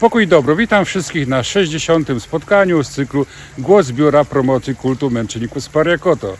Pokój dobro. Witam wszystkich na 60. spotkaniu z cyklu Głos Biura Promocji Kultu Męczenników z Pariakoto.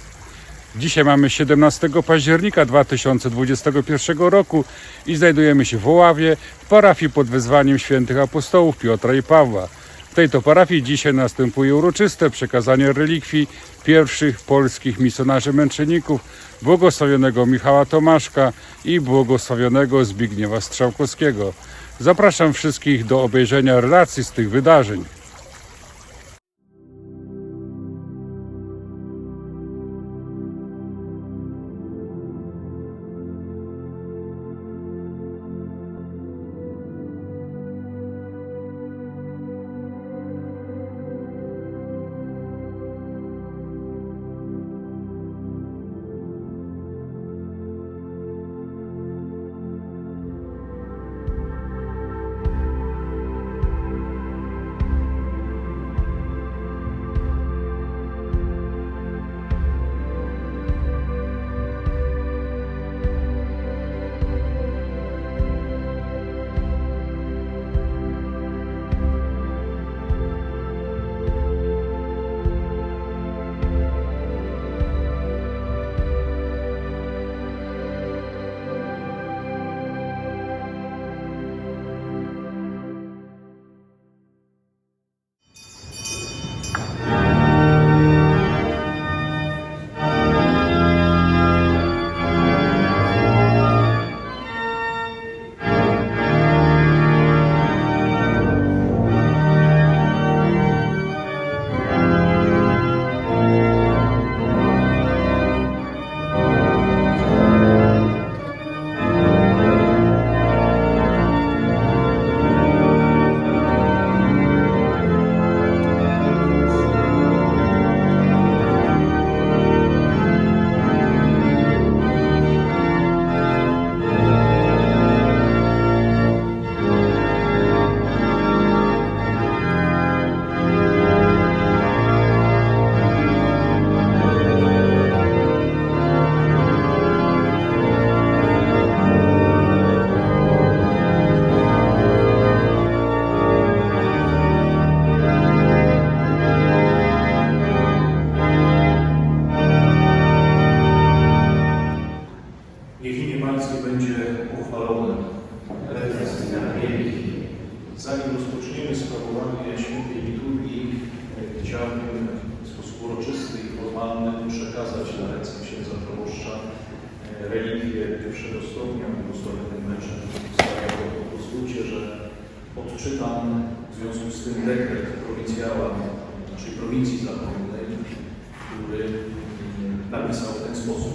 Dzisiaj mamy 17 października 2021 roku i znajdujemy się w Oławie, w parafii pod wezwaniem świętych apostołów Piotra i Pawła. W tej to parafii dzisiaj następuje uroczyste przekazanie relikwii pierwszych polskich misjonarzy męczenników, błogosławionego Michała Tomaszka i błogosławionego Zbigniewa Strzałkowskiego. Zapraszam wszystkich do obejrzenia relacji z tych wydarzeń. Odczytam w związku z tym dekret prowincjała naszej prowincji zachodniej, który mm, napisał w ten sposób.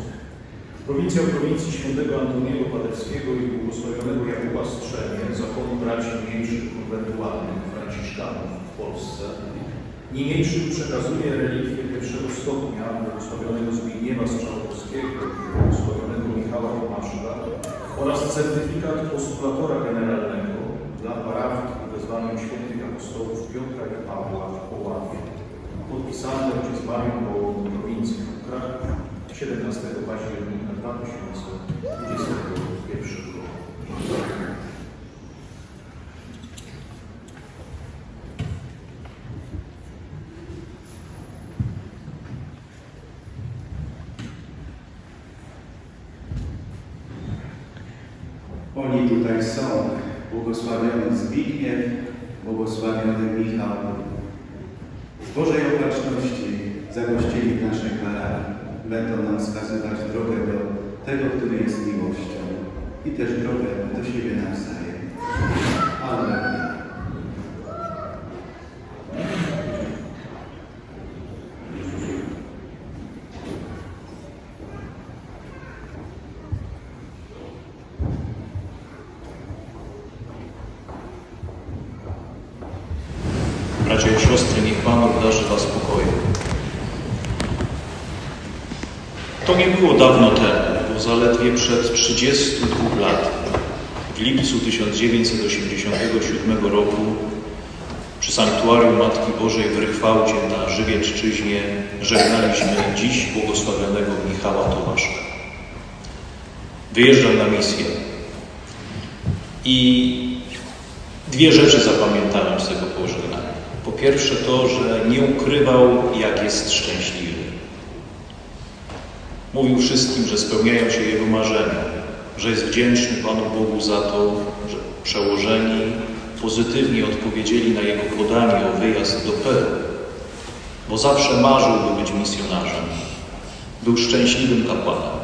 Prowincja prowincji świętego Antoniego Paderskiego i błogosławionego Jakuba Strzemie, zakonu braci mniejszych konwentualnych franciszkanów w Polsce, niniejszym przekazuje relikwię pierwszego stopnia błogosławionego Zbigniewa Strzałkowskiego i błogosławionego Michała Tomaszka oraz certyfikat postulatora generalnego dla parafii wezwaniem świętych apostołów Piotra i Pawła w Oławie. Podpisany ojciec Mariusz Wołoń, prowincji Kraków 17 października 2021 roku. Oni tutaj są. Błogosławiony Zbigniew, błogosławiony Michał. Z Bożej opatrzności zagościli w naszej parafii. Będą nam wskazywać drogę do tego, który jest miłością i też drogę do siebie nawzajem. Amen. Bracia i siostry, niech Pan obdarzy Was spokojem. To nie było dawno temu, bo zaledwie przed 32 laty, w lipcu 1987 roku, przy sanktuarium Matki Bożej w Rychwałcie na Żywiecczyźnie żegnaliśmy dziś błogosławionego Michała Tomaszka. Wyjeżdżam na misję i Dwie rzeczy zapamiętałem z tego pożegnania. Pierwsze to, że nie ukrywał, jak jest szczęśliwy. Mówił wszystkim, że spełniają się jego marzenia, że jest wdzięczny Panu Bogu za to, że przełożeni pozytywnie odpowiedzieli na jego podanie o wyjazd do Peru, bo zawsze marzył, by być misjonarzem. Był szczęśliwym kapłanem.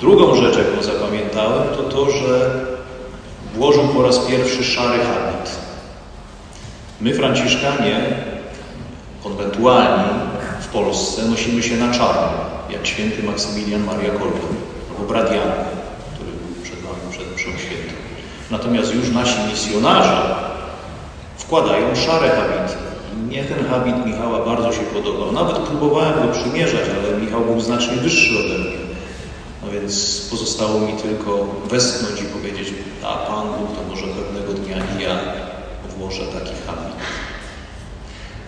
Drugą rzecz, jaką zapamiętałem, to to, że włożył po raz pierwszy szary habit. My, Franciszkanie, konwentualni w Polsce, nosimy się na czarno, jak święty Maksymilian Maria Kolbe, albo brat Jan, który był przed nami przed mszą świętą. Natomiast już nasi misjonarze wkładają szare habity. I Mnie ten habit Michała bardzo się podobał. Nawet próbowałem go przymierzać, ale Michał był znacznie wyższy ode mnie. No więc pozostało mi tylko westchnąć i powiedzieć, a Pan Bóg to może pewnego dnia i ja włożę taki habit.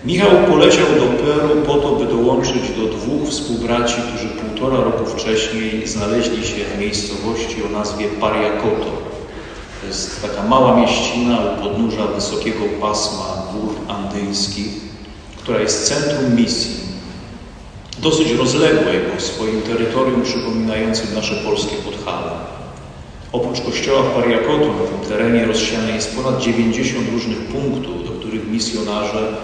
Michał poleciał do Peru po to, by dołączyć do dwóch współbraci, którzy półtora roku wcześniej znaleźli się w miejscowości o nazwie Pariacoto. To jest taka mała mieścina u podnóża wysokiego pasma gór andyjskich, która jest centrum misji. Dosyć rozległej, bo swoim terytorium przypominającym nasze polskie Podhale. Oprócz kościoła w Pariakotu na tym terenie rozsiane jest ponad 90 różnych punktów, do których misjonarze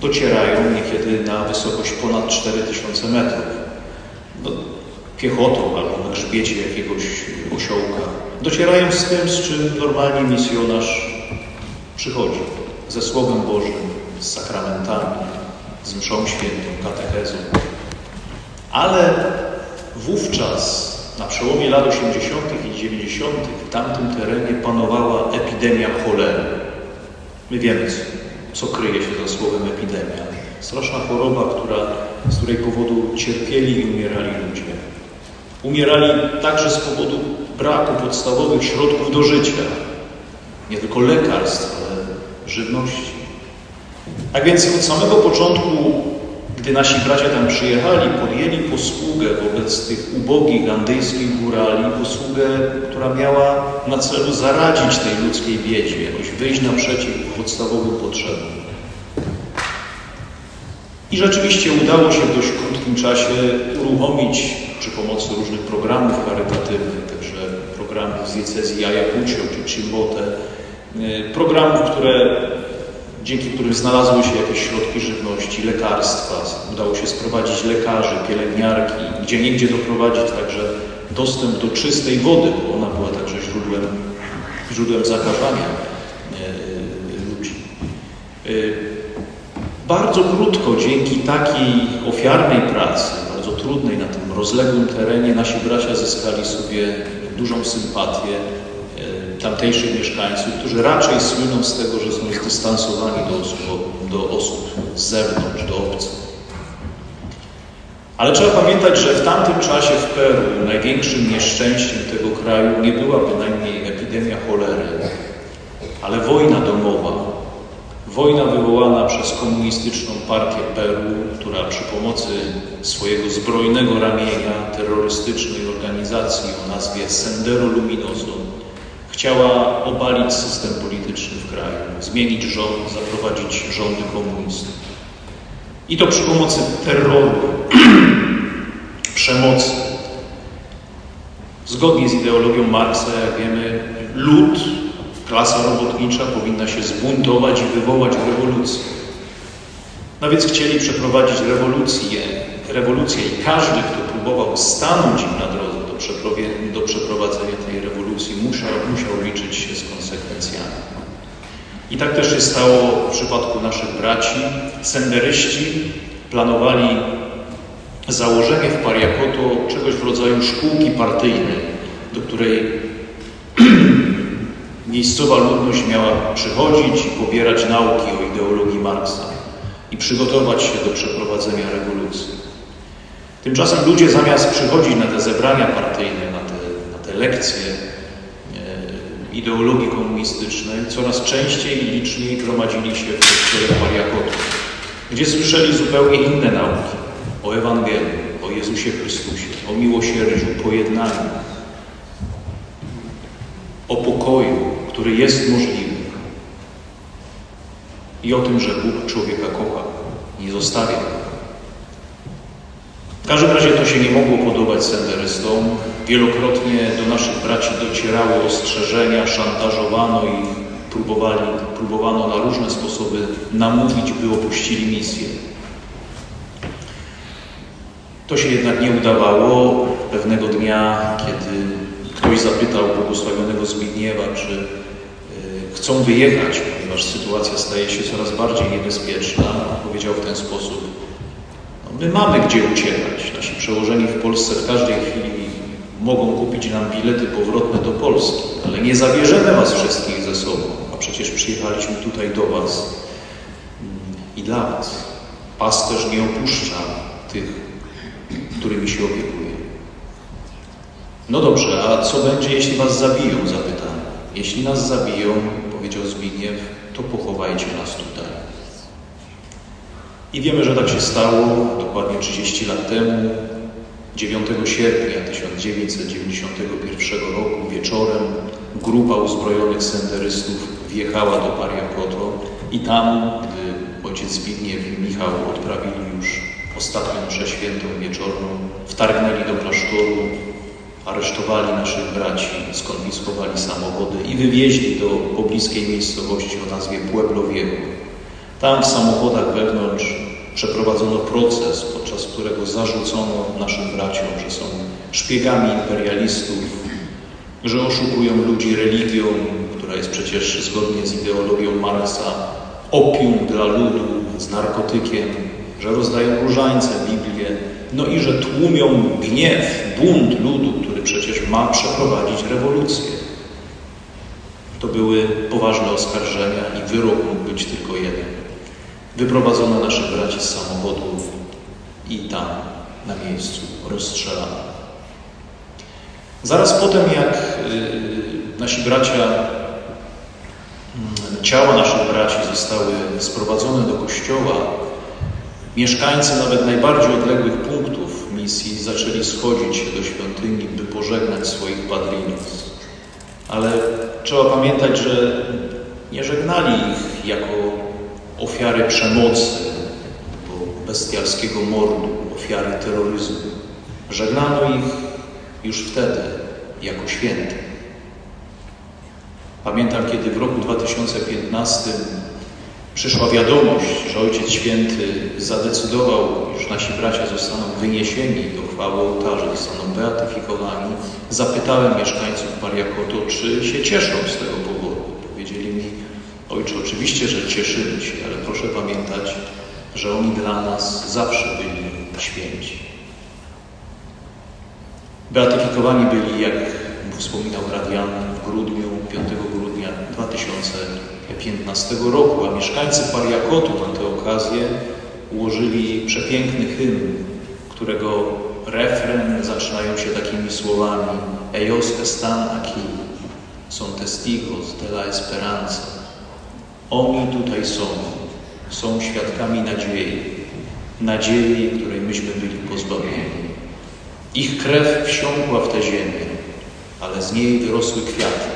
docierają niekiedy na wysokość ponad 4000 metrów. No, piechotą albo na grzbiecie jakiegoś osiołka. Docierają z tym, z czym normalnie misjonarz przychodzi. Ze Słowem Bożym, z sakramentami, z mszą świętą, katechezą. Ale wówczas, na przełomie lat 80. i 90., w tamtym terenie panowała epidemia cholery. My wiemy, co kryje się za słowem epidemia. Straszna choroba, która, z której powodu cierpieli i umierali ludzie. Umierali także z powodu braku podstawowych środków do życia. Nie tylko lekarstw, ale żywności. Tak więc od samego początku, gdy nasi bracia tam przyjechali, podjęli posługę wobec tych ubogich andyjskich górali, posługę, która miała na celu zaradzić tej ludzkiej biedzie, jakoś wyjść naprzeciw podstawowym potrzebom. I rzeczywiście udało się w dość krótkim czasie uruchomić przy pomocy różnych programów charytatywnych, także programów z diecezji Ayacucho czy Chimbote, y, programów, które dzięki którym znalazły się jakieś środki żywności, lekarstwa. Udało się sprowadzić lekarzy, pielęgniarki, gdzie niegdzie doprowadzić także dostęp do czystej wody, bo ona była także źródłem, źródłem zakażania e, ludzi. E, Bardzo krótko, dzięki takiej ofiarnej pracy, bardzo trudnej na tym rozległym terenie, nasi bracia zyskali sobie dużą sympatię e, tamtejszych mieszkańców, którzy raczej słyną z tego, że są zdystansowani do osób, do osób z zewnątrz, do obcych. Ale trzeba pamiętać, że w tamtym czasie w Peru największym nieszczęściem tego kraju nie była bynajmniej epidemia cholery, ale wojna domowa. Wojna wywołana przez komunistyczną partię Peru, która przy pomocy swojego zbrojnego ramienia terrorystycznej organizacji o nazwie Sendero Luminoso chciała obalić system polityczny w kraju, zmienić rząd, zaprowadzić rządy komunistów. I to przy pomocy terroru, przemocy. Zgodnie z ideologią Marksa, jak wiemy, lud, klasa robotnicza powinna się zbuntować i wywołać rewolucję. No więc chcieli przeprowadzić rewolucję, rewolucję i każdy, kto próbował stanąć im na drodze do, do przeprowadzenia musiał, musiał liczyć się z konsekwencjami. I tak też się stało w przypadku naszych braci. Senderyści planowali założenie w Pariakoto czegoś w rodzaju szkółki partyjnej, do której miejscowa ludność miała przychodzić i pobierać nauki o ideologii Marksa i przygotować się do przeprowadzenia rewolucji. Tymczasem ludzie zamiast przychodzić na te zebrania partyjne, na te, na te lekcje ideologii komunistycznej, coraz częściej i liczniej gromadzili się w kościele Mariakotu, gdzie słyszeli zupełnie inne nauki o Ewangelii, o Jezusie Chrystusie, o miłosierdziu, pojednaniu, o pokoju, który jest możliwy i o tym, że Bóg człowieka kocha, nie zostawia każdym razie to się nie mogło podobać senderystom. Wielokrotnie do naszych braci docierały ostrzeżenia, szantażowano ich, próbowali, próbowano na różne sposoby namówić, by opuścili misję. To się jednak nie udawało. Pewnego dnia, kiedy ktoś zapytał błogosławionego Zbigniewa, czy y, chcą wyjechać, ponieważ sytuacja staje się coraz bardziej niebezpieczna, powiedział w ten sposób: My mamy gdzie uciekać. Nasi przełożeni w Polsce w każdej chwili mogą kupić nam bilety powrotne do Polski, ale nie zabierzemy Was wszystkich ze sobą, a przecież przyjechaliśmy tutaj do Was mm, i dla Was. Pasterz nie opuszcza tych, którymi się opiekuje. No dobrze, a co będzie, jeśli Was zabiją? Zapytano. Jeśli nas zabiją, powiedział Zbigniew, to pochowajcie nas tutaj. I wiemy, że tak się stało dokładnie 30 lat temu. 9 sierpnia 1991 roku wieczorem grupa uzbrojonych senderystów wjechała do Pariakoto i tam, gdy ojciec Zbigniew i Michał odprawili już ostatnią mszę świętą wieczorną, wtargnęli do klasztoru, aresztowali naszych braci, skonfiskowali samochody i wywieźli do pobliskiej miejscowości o nazwie Pueblo Viejo. Tam w samochodach wewnątrz przeprowadzono proces, podczas którego zarzucono naszym braciom, że są szpiegami imperialistów, że oszukują ludzi religią, która jest przecież zgodnie z ideologią Marksa opium dla ludu, z narkotykiem, że rozdają różańce, Biblię, no i że tłumią gniew, bunt ludu, który przecież ma przeprowadzić rewolucję. To były poważne oskarżenia i wyrok mógł być tylko jeden. Wyprowadzono naszych braci z samochodu i tam na miejscu rozstrzelano. Zaraz potem, jak y, nasi bracia, y, ciała naszych braci zostały sprowadzone do kościoła, mieszkańcy nawet najbardziej odległych punktów misji zaczęli schodzić się do świątyni, by pożegnać swoich padrinów. Ale trzeba pamiętać, że nie żegnali ich jako ofiary przemocy, bestialskiego mordu, ofiary terroryzmu. Żegnano ich już wtedy jako świętych. Pamiętam, kiedy w roku 2015 przyszła wiadomość, że Ojciec Święty zadecydował, iż nasi bracia zostaną wyniesieni do chwały ołtarza, zostaną beatyfikowani, zapytałem mieszkańców Pariakoto, czy się cieszą z tego powodu. Ojcze, oczywiście, że cieszymy się, ale proszę pamiętać, że oni dla nas zawsze byli święci. Beatyfikowani byli, jak wspominał Radian, w grudniu, 5 grudnia 2015 roku, a mieszkańcy Pariakotu na tę okazję ułożyli przepiękny hymn, którego refren zaczynają się takimi słowami Ellos están aquí, son testigos de la esperanza. Oni tutaj są, są świadkami nadziei, nadziei, której myśmy byli pozbawieni. Ich krew wsiąkła w tę ziemię, ale z niej wyrosły kwiaty,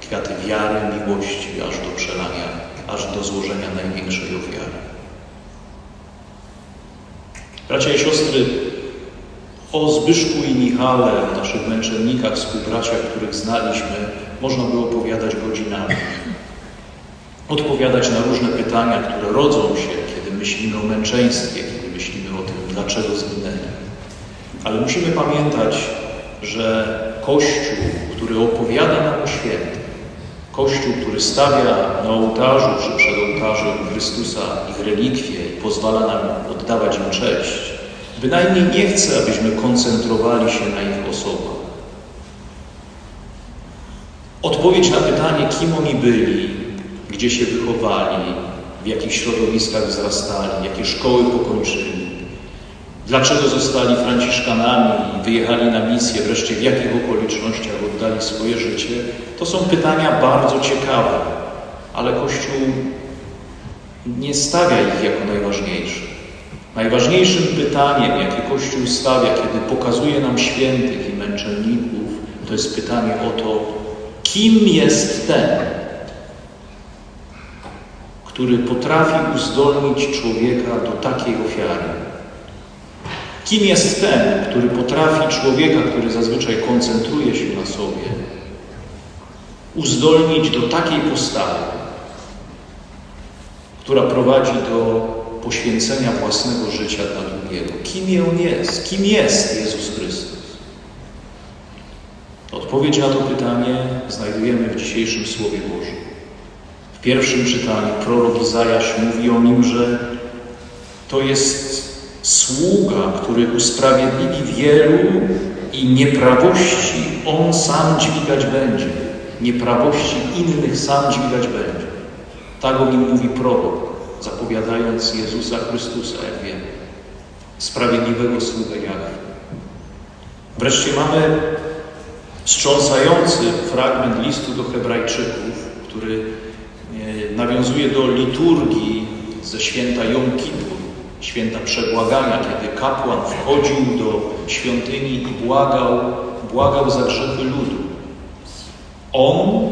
kwiaty wiary, miłości, aż do przelania, aż do złożenia największej ofiary. Bracia i siostry, o Zbyszku i Michale, naszych męczennikach, współbraciach, których znaliśmy, można by opowiadać godzinami. Odpowiadać na różne pytania, które rodzą się, kiedy myślimy o męczeństwie, kiedy myślimy o tym, dlaczego zginęli. Ale musimy pamiętać, że Kościół, który opowiada nam o świętych, Kościół, który stawia na ołtarzu czy przed ołtarzem Chrystusa ich relikwie i pozwala nam oddawać im cześć, bynajmniej nie chce, abyśmy koncentrowali się na ich osobach. Odpowiedź na pytanie, kim oni byli, gdzie się wychowali, w jakich środowiskach wzrastali, jakie szkoły pokończyli, dlaczego zostali Franciszkanami i wyjechali na misję, wreszcie w jakich okolicznościach oddali swoje życie, to są pytania bardzo ciekawe, ale Kościół nie stawia ich jako najważniejsze. Najważniejszym pytaniem, jakie Kościół stawia, kiedy pokazuje nam świętych i męczenników, to jest pytanie o to, kim jest ten, który potrafi uzdolnić człowieka do takiej ofiary. Kim jest ten, który potrafi człowieka, który zazwyczaj koncentruje się na sobie, uzdolnić do takiej postawy, która prowadzi do poświęcenia własnego życia dla drugiego? Kim on jest? Kim jest Jezus Chrystus? Odpowiedź na to pytanie znajdujemy w dzisiejszym Słowie Bożym. Pierwszym czytaniu prorok Izajasz mówi o nim, że to jest sługa, który usprawiedliwi wielu i nieprawości on sam dźwigać będzie. Nieprawości innych sam dźwigać będzie. Tak o nim mówi prorok, zapowiadając Jezusa Chrystusa, jak wiemy. Sprawiedliwego sługę Jahwe. Wreszcie mamy wstrząsający fragment listu do Hebrajczyków, który nawiązuje do liturgii ze święta Jom Kippur, święta przebłagania, kiedy kapłan wchodził do świątyni i błagał, błagał za grzechy ludu. On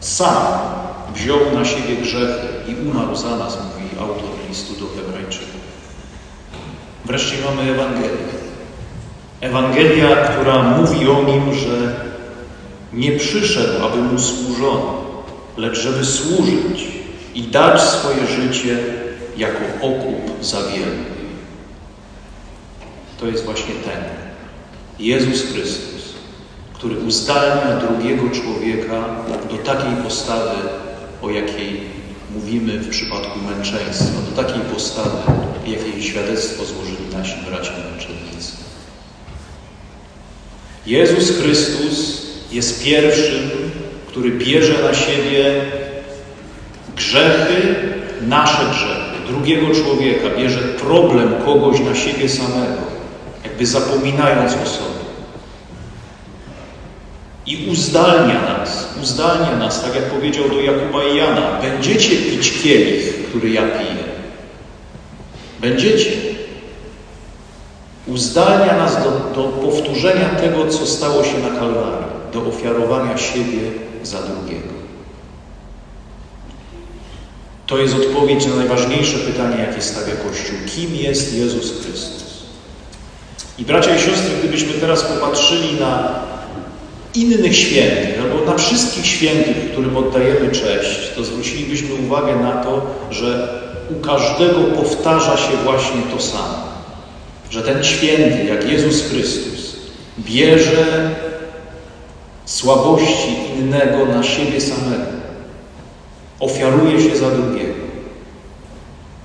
sam wziął na siebie grzechy i umarł za nas, mówi autor listu do Hebrajczyków. Wreszcie mamy Ewangelię. Ewangelia, która mówi o nim, że nie przyszedł, aby mu służono, lecz żeby służyć i dać swoje życie jako okup za wielu. To jest właśnie ten Jezus Chrystus, który uzdalnia drugiego człowieka do takiej postawy, o jakiej mówimy w przypadku męczeństwa, do takiej postawy, jakiej świadectwo złożyli nasi bracia męczennicy. Jezus Chrystus jest pierwszym, który bierze na siebie grzechy, nasze grzechy, drugiego człowieka, bierze problem kogoś na siebie samego, jakby zapominając o sobie. I uzdalnia nas, uzdalnia nas, tak jak powiedział do Jakuba i Jana, będziecie pić kielich, który ja piję. Będziecie. Uzdalnia nas do, do powtórzenia tego, co stało się na Kalwarii, do ofiarowania siebie za drugiego. To jest odpowiedź na najważniejsze pytanie, jakie stawia Kościół. Kim jest Jezus Chrystus? I bracia i siostry, gdybyśmy teraz popatrzyli na innych świętych, albo na wszystkich świętych, którym oddajemy cześć, to zwrócilibyśmy uwagę na to, że u każdego powtarza się właśnie to samo. Że ten święty, jak Jezus Chrystus, bierze słabości innego na siebie samego. Ofiaruje się za drugiego.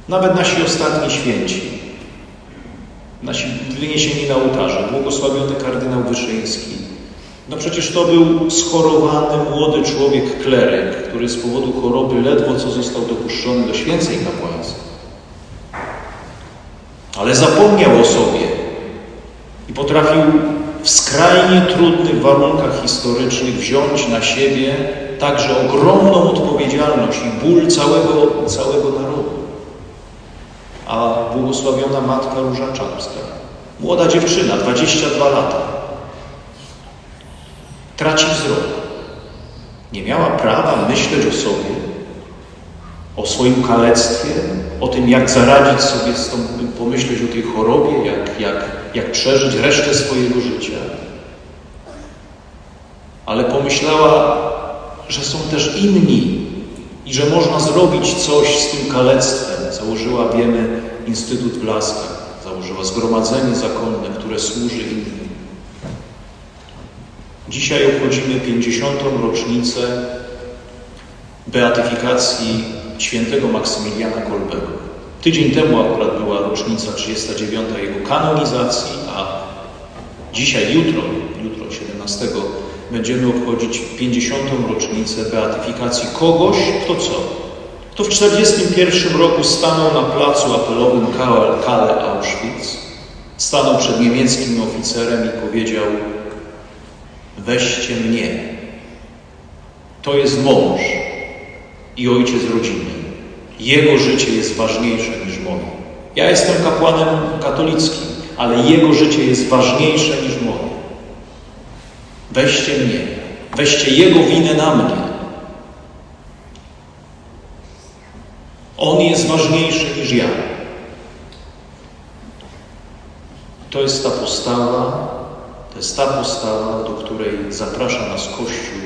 Nawet nasi ostatni święci, nasi wyniesieni na ołtarze, błogosławiony kardynał Wyszyński, no przecież to był schorowany młody człowiek, kleryk, który z powodu choroby ledwo co został dopuszczony do święceń kapłańskich. Ale zapomniał o sobie i potrafił w skrajnie trudnych warunkach historycznych wziąć na siebie także ogromną odpowiedzialność i ból całego, całego narodu. A błogosławiona matka Róża Czapska, młoda dziewczyna, 22 lata, traci wzrok. Nie miała prawa myśleć o sobie, o swoim kalectwie, o tym, jak zaradzić sobie z tą, pomyśleć o tej chorobie, jak, jak, jak przeżyć resztę swojego życia. Ale pomyślała, że są też inni i że można zrobić coś z tym kalectwem. Założyła, wiemy, Instytut w Laskach, założyła zgromadzenie zakonne, które służy innym. Dzisiaj obchodzimy 50. rocznicę beatyfikacji świętego Maksymiliana Kolbego. Tydzień temu akurat była rocznica 39. jego kanonizacji, a dzisiaj, jutro, jutro 17 będziemy obchodzić 50. rocznicę beatyfikacji kogoś, kto co? Kto w 41 roku stanął na placu apelowym Kalle Auschwitz, stanął przed niemieckim oficerem i powiedział weźcie mnie. To jest mąż i ojciec rodziny. Jego życie jest ważniejsze niż moje. Ja jestem kapłanem katolickim, ale jego życie jest ważniejsze niż moje. Weźcie mnie, weźcie jego winę na mnie. On jest ważniejszy niż ja. To jest ta postawa, to jest ta postawa, do której zaprasza nas Kościół,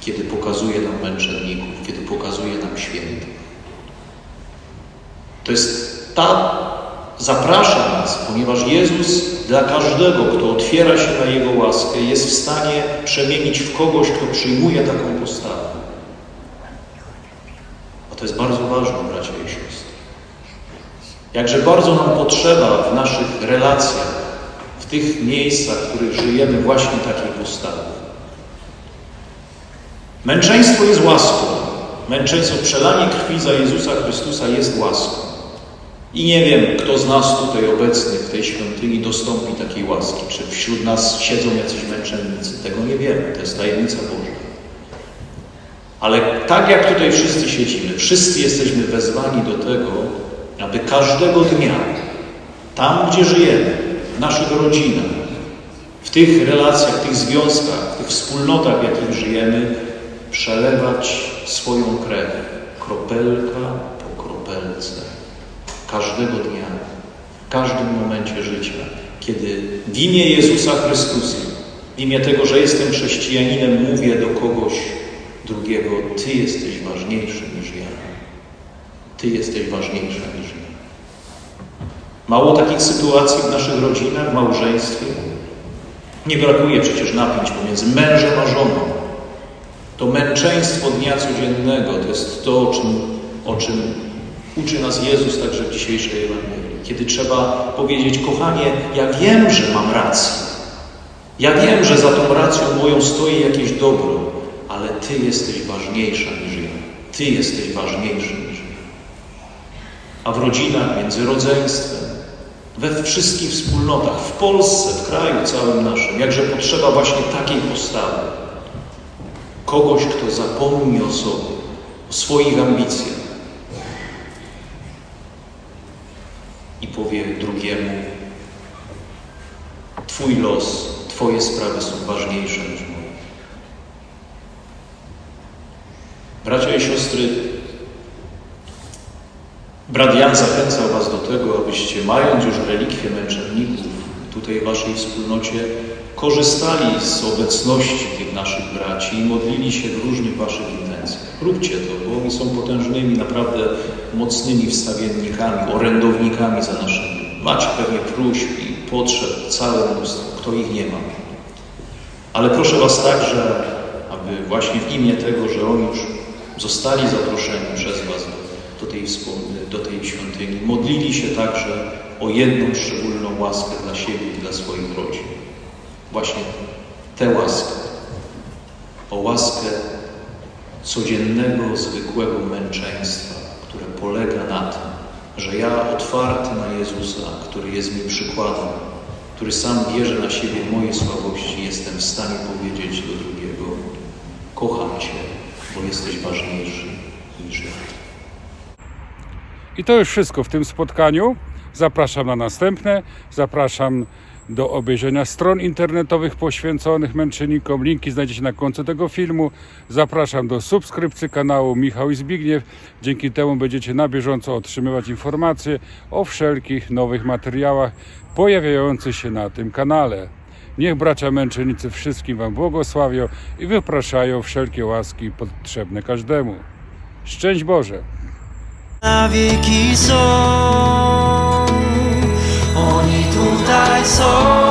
kiedy pokazuje nam męczenników, kiedy pokazuje nam świętych. To jest ta, zaprasza nas, ponieważ Jezus dla każdego, kto otwiera się na Jego łaskę, jest w stanie przemienić w kogoś, kto przyjmuje taką postawę. A to jest bardzo ważne, bracia i siostry. Jakże bardzo nam potrzeba w naszych relacjach, w tych miejscach, w których żyjemy, właśnie takiej postawy. Męczeństwo jest łaską. Męczeństwo, przelanie krwi za Jezusa Chrystusa jest łaską. I nie wiem, kto z nas tutaj obecnych w tej świątyni dostąpi takiej łaski. Czy wśród nas siedzą jacyś męczennicy? Tego nie wiemy. To jest tajemnica Boża. Ale tak jak tutaj wszyscy siedzimy, wszyscy jesteśmy wezwani do tego, aby każdego dnia, tam gdzie żyjemy, w naszych rodzinach, w tych relacjach, w tych związkach, w tych wspólnotach, w jakich żyjemy, przelewać swoją krew, kropelka po kropelce, każdego dnia, w każdym momencie życia, kiedy w imię Jezusa Chrystusa, w imię tego, że jestem chrześcijaninem, mówię do kogoś drugiego, Ty jesteś ważniejszy niż ja. Ty jesteś ważniejsza niż ja. Mało takich sytuacji w naszych rodzinach, w małżeństwie. Nie brakuje przecież napięć pomiędzy mężem a żoną. To męczeństwo dnia codziennego to jest to, o czym, o czym uczy nas Jezus także w dzisiejszej Ewangelii. Kiedy trzeba powiedzieć, kochanie, ja wiem, że mam rację. Ja wiem, że za tą racją moją stoi jakieś dobro, ale Ty jesteś ważniejsza niż ja. Ty jesteś ważniejszy niż ja. A w rodzinach, między rodzeństwem, we wszystkich wspólnotach, w Polsce, w kraju całym naszym, jakże potrzeba właśnie takiej postawy. Kogoś, kto zapomni o sobie, o swoich ambicjach i powie drugiemu: Twój los, Twoje sprawy są ważniejsze niż moje. Bracia i siostry, brat Jan zachęcał Was do tego, abyście, mając już relikwie męczenników tutaj w Waszej wspólnocie, korzystali z obecności tych naszych braci i modlili się w różnych Waszych intencjach. Róbcie to, bo oni są potężnymi, naprawdę mocnymi wstawiennikami, orędownikami za naszymi. Macie pewnie próśb i potrzeb całe mnóstwo, kto ich nie ma. Ale proszę Was także, aby właśnie w imię tego, że oni już zostali zaproszeni przez Was do, tej, do tej świątyni, modlili się także o jedną szczególną łaskę dla siebie i dla swoich rodzin. Właśnie tę łaskę. O łaskę codziennego, zwykłego męczeństwa, które polega na tym, że ja otwarty na Jezusa, który jest mi przykładem, który sam bierze na siebie moje słabości, jestem w stanie powiedzieć do drugiego: Kocham Cię, bo jesteś ważniejszy niż ja. I to już wszystko w tym spotkaniu. Zapraszam na następne. Zapraszam do obejrzenia stron internetowych poświęconych męczennikom. Linki znajdziecie na końcu tego filmu. Zapraszam do subskrypcji kanału Michał i Zbigniew. Dzięki temu będziecie na bieżąco otrzymywać informacje o wszelkich nowych materiałach pojawiających się na tym kanale. Niech bracia męczennicy wszystkim Wam błogosławią i wypraszają wszelkie łaski potrzebne każdemu. Szczęść Boże! na wieki są. I saw.